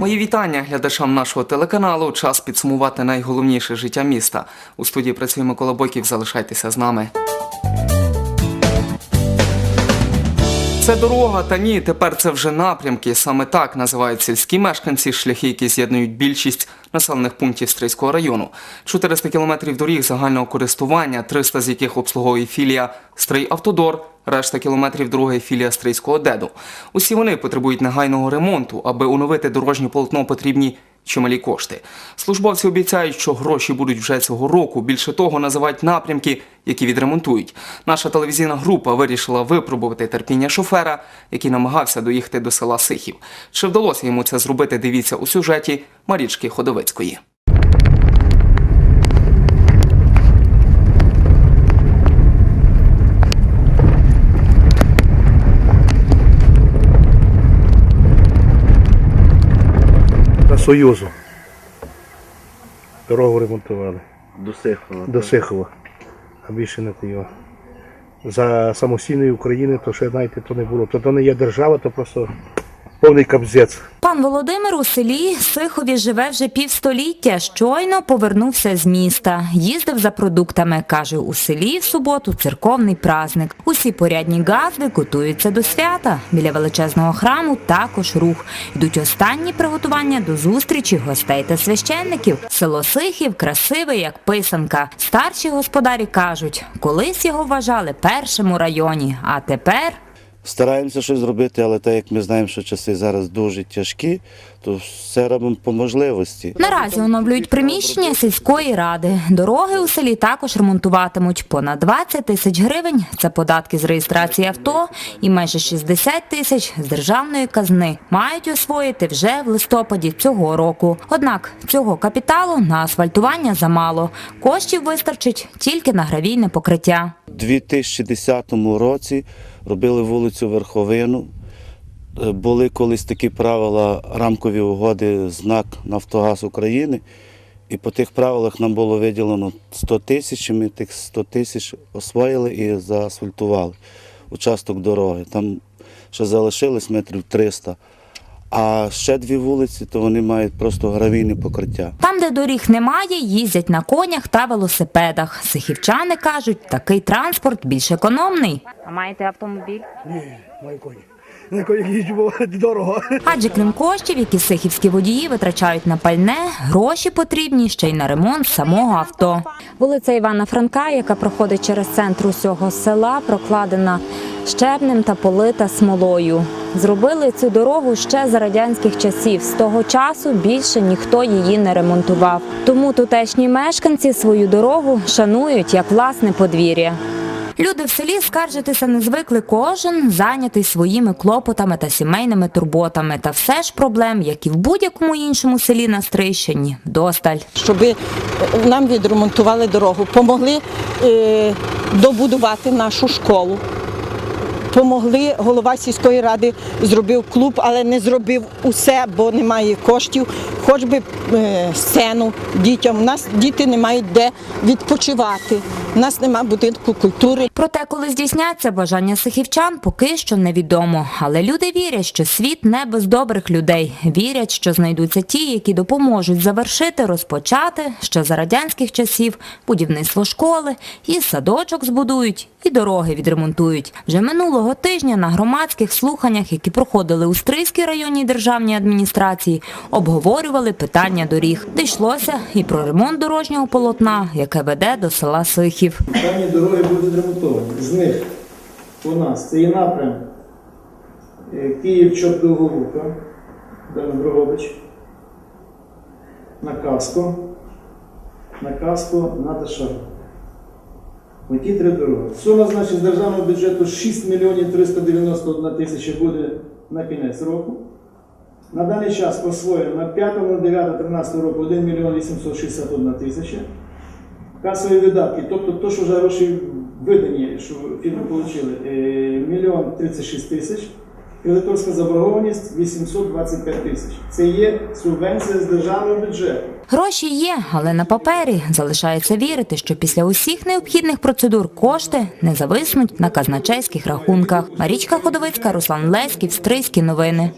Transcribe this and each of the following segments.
Мої вітання глядачам нашого телеканалу. Час підсумувати найголовніше життя міста. У студії працює Микола Бойків. Залишайтеся з нами. Це дорога, та ні, тепер це вже напрямки. Саме так називають сільські мешканці шляхи, які з'єднують більшість населених пунктів Стрийського району. 400 кілометрів доріг загального користування, 300 з яких обслуговує філія Стрий Автодор, решта кілометрів друга філія Стрийського ДЕДу. Усі вони потребують негайного ремонту, аби оновити дорожнє полотно потрібні чималі кошти. Службовці обіцяють, що гроші будуть вже цього року. Більше того, називають напрямки, які відремонтують. Наша телевізійна група вирішила випробувати терпіння шофера, який намагався доїхати до села Сихів. Чи вдалося йому це зробити? Дивіться у сюжеті Марічки Ходовицької. Союзу. Дорогу ремонтували. До Сихова. До Сихова. А більше не його. За самостійної України, то ще знаєте, то не було. То, то не є держава, то просто повний кабзець. Пан Володимир у селі Сихові живе вже півстоліття. Щойно повернувся з міста. Їздив за продуктами. Каже, у селі в суботу церковний праздник. Усі порядні газди готуються до свята. Біля величезного храму також рух. Йдуть останні приготування до зустрічі гостей та священників. Село Сихів красиве, як писанка. Старші господарі кажуть, колись його вважали першим у районі, а тепер Стараємося щось зробити, але так як ми знаємо, що часи зараз дуже тяжкі, то все робимо по можливості. Наразі оновлюють приміщення сільської ради. Дороги у селі також ремонтуватимуть. Понад 20 тисяч гривень – це податки з реєстрації авто і майже 60 тисяч з державної казни мають освоїти вже в листопаді цього року. Однак цього капіталу на асфальтування замало. Коштів вистачить тільки на гравійне покриття. У 2010 році робили вулицю Верховину. Е, Були колись такі правила рамкові угоди знак Нафтогаз України. І по тих правилах нам було виділено 100 тисяч, і ми тих 100 тисяч освоїли і заасфальтували участок дороги. Там ще залишилось метрів 300. А ще дві вулиці, то вони мають просто гравійне покриття. Там, де доріг немає, їздять на конях та велосипедах. Сихівчани кажуть, такий транспорт більш економний. А маєте автомобіль? Ні, маю коні. На коні їжджу, бо дорого. Адже крім коштів, які сихівські водії витрачають на пальне, гроші потрібні ще й на ремонт самого авто. Вулиця Івана Франка, яка проходить через центр усього села, прокладена щебнем та полита смолою. Зробили цю дорогу ще за радянських часів. З того часу більше ніхто її не ремонтував. Тому тутешні мешканці свою дорогу шанують як власне подвір'я. Люди в селі скаржитися не звикли кожен зайнятий своїми клопотами та сімейними турботами. Та все ж проблем, як і в будь-якому іншому селі на Стрийщині, вдосталь. щоб нам відремонтували дорогу, помогли е, добудувати нашу школу. Помогли, голова сільської ради зробив клуб, але не зробив усе, бо немає коштів. Хоч би е, сцену дітям. У нас діти не мають де відпочивати. У нас немає будинку культури. Проте, коли здійсняться бажання сихівчан, поки що невідомо. Але люди вірять, що світ не без добрих людей. Вірять, що знайдуться ті, які допоможуть завершити, розпочати ще за радянських часів будівництво школи, і садочок збудують, і дороги відремонтують. Вже минулого тижня на громадських слуханнях, які проходили у Стрийській районній державній адміністрації, обговорювали питання доріг. Де йшлося і про ремонт дорожнього полотна, яке веде до села Сихів. Дані дороги будуть ремонтовані. З них у нас це є напрям е, Київ Чорт-Довголука, Дрогобич, на Каско, на Каско, на Дашару. Оті три дороги. Сума, значить, з державного бюджету 6 мільйонів 391 тисяча буде на кінець року. На даний час освоєно на 5.09.13 року 1 мільйон 861 тисяча. Касові видатки, тобто то, що вже гроші видані, що фірми отримали, мільйон 36 тисяч, кредиторська заборгованість 825 тисяч. Це є субвенція з державного бюджету. Гроші є, але на папері залишається вірити, що після усіх необхідних процедур кошти не зависнуть на казначейських рахунках. Марічка Ходовицька, Руслан Леськів, Стрийські новини.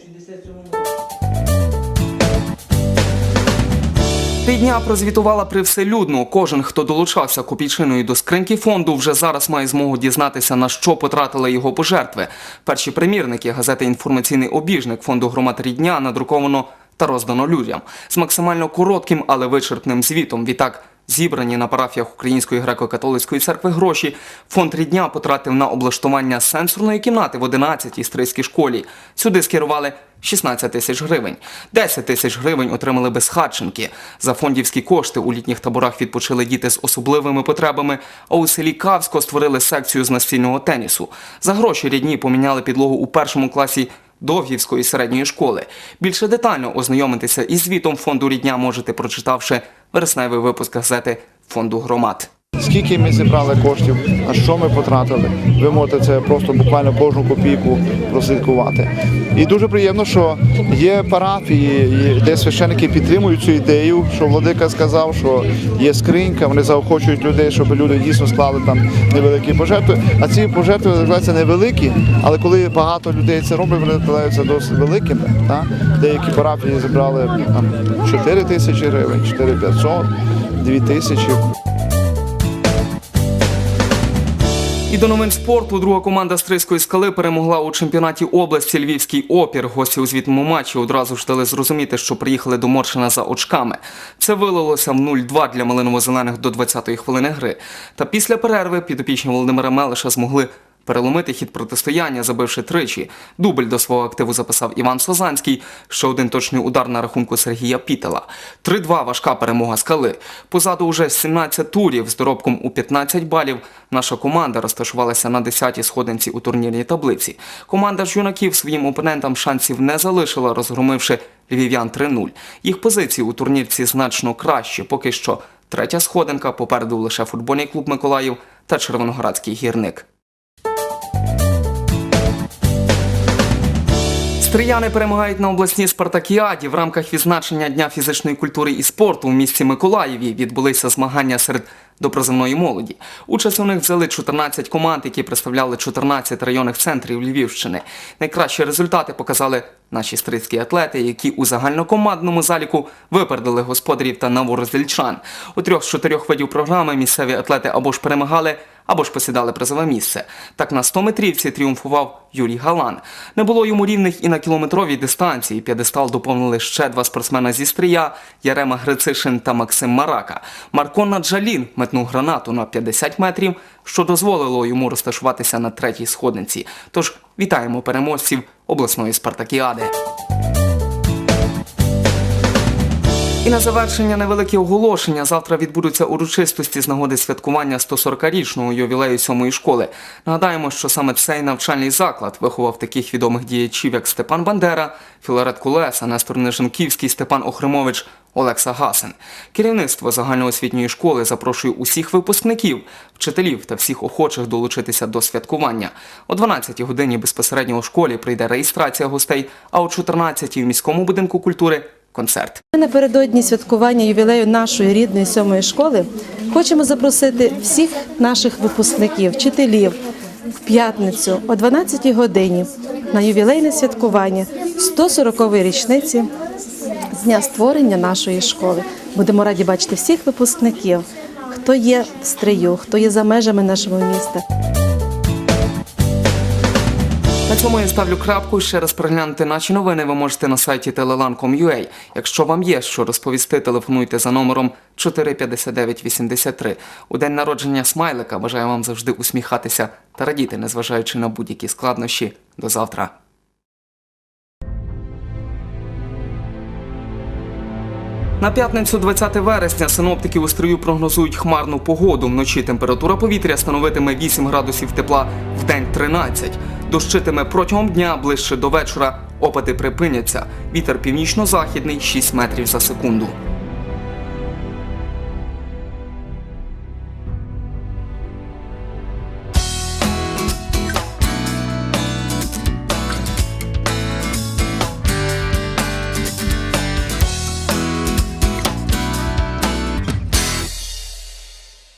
Рідня прозвітувала привселюдно. Кожен, хто долучався копійчиною до скриньки фонду, вже зараз має змогу дізнатися, на що потратили його пожертви. Перші примірники газети Інформаційний обіжник фонду громад рідня надруковано та роздано людям з максимально коротким, але вичерпним звітом. Відтак, зібрані на парафіях Української греко-католицької церкви гроші, фонд рідня потратив на облаштування сенсорної кімнати в 11-й стрийській школі. Сюди скерували 16 тисяч гривень. 10 тисяч гривень отримали безхатченки. За фондівські кошти у літніх таборах відпочили діти з особливими потребами, а у селі Кавсько створили секцію з настільного тенісу. За гроші рідні поміняли підлогу у першому класі Довгівської середньої школи. Більше детально ознайомитися із звітом фонду рідня можете, прочитавши вересневий випуск газети Фонду громад. Скільки ми зібрали коштів, на що ми потратили. Ви можете це просто буквально кожну копійку прослідкувати. І дуже приємно, що є парафії, де священники підтримують цю ідею, що владика сказав, що є скринька, вони заохочують людей, щоб люди дійсно склали там невеликі пожертви. А ці пожертви називаються невеликі, але коли багато людей це робить, вони складаються досить великими. Так? Деякі парафії зібрали там 4 тисячі гривень, 4 500, 2 тисячі. І до новин спорту друга команда Стрийської скали перемогла у чемпіонаті області Львівський опір. Гості у звітному матчі одразу ж дали зрозуміти, що приїхали до Моршина за очками. Це вилилося в 0-2 для малиново-зелених до 20-ї хвилини гри. Та після перерви підопічні Володимира Мелиша змогли переломити хід протистояння, забивши тричі. Дубль до свого активу записав Іван Созанський. Ще один точний удар на рахунку Сергія Пітела. 3-2 важка перемога скали. Позаду уже 17 турів з доробком у 15 балів. Наша команда розташувалася на 10-й сходинці у турнірній таблиці. Команда ж юнаків своїм опонентам шансів не залишила, розгромивши львів'ян 3-0. Їх позиції у турнірці значно кращі. Поки що третя сходинка, попереду лише футбольний клуб Миколаїв та Червоноградський гірник. Стрияни перемагають на обласній спартакіаді. В рамках відзначення Дня фізичної культури і спорту у місті Миколаєві відбулися змагання серед допризовної молоді. Участь у них взяли 14 команд, які представляли 14 районних центрів Львівщини. Найкращі результати показали наші стрийські атлети, які у загальнокомандному заліку випередили господарів та новороздільчан. У трьох з чотирьох видів програми місцеві атлети або ж перемагали, або ж посідали призове місце. Так на 100 метрівці тріумфував Юрій Галан. Не було йому рівних і на кілометровій дистанції. П'єдестал доповнили ще два спортсмена зі Стрия – Ярема Грицишин та Максим Марака. Марко Наджалін метнув гранату на 50 метрів, що дозволило йому розташуватися на третій сходинці. Тож вітаємо переможців обласної спартакіади. І на завершення невеликі оголошення. Завтра відбудуться урочистості з нагоди святкування 140-річного ювілею сьомої школи. Нагадаємо, що саме цей навчальний заклад виховав таких відомих діячів, як Степан Бандера, Філарет Кулеса, Нестор Неженківський, Степан Охримович, Олекса Гасин. Керівництво загальноосвітньої школи запрошує усіх випускників, вчителів та всіх охочих долучитися до святкування. О 12-й годині безпосередньо у школі прийде реєстрація гостей, а о 14-й у міському будинку культури концерт. Ми Напередодні святкування ювілею нашої рідної сьомої школи хочемо запросити всіх наших випускників, вчителів в п'ятницю о 12 годині на ювілейне святкування 140-ї річниці з дня створення нашої школи. Будемо раді бачити всіх випускників, хто є в стрию, хто є за межами нашого міста. На цьому я ставлю крапку. Ще раз переглянути наші новини ви можете на сайті telelan.com.ua. Якщо вам є що розповісти, телефонуйте за номером 45983. У день народження смайлика бажаю вам завжди усміхатися та радіти, незважаючи на будь-які складнощі. До завтра. На п'ятницю 20 вересня синоптики у стрию прогнозують хмарну погоду. Вночі температура повітря становитиме 8 градусів тепла, в день 13. Дощитиме протягом дня ближче до вечора. Опади припиняться. Вітер північно-західний 6 метрів за секунду.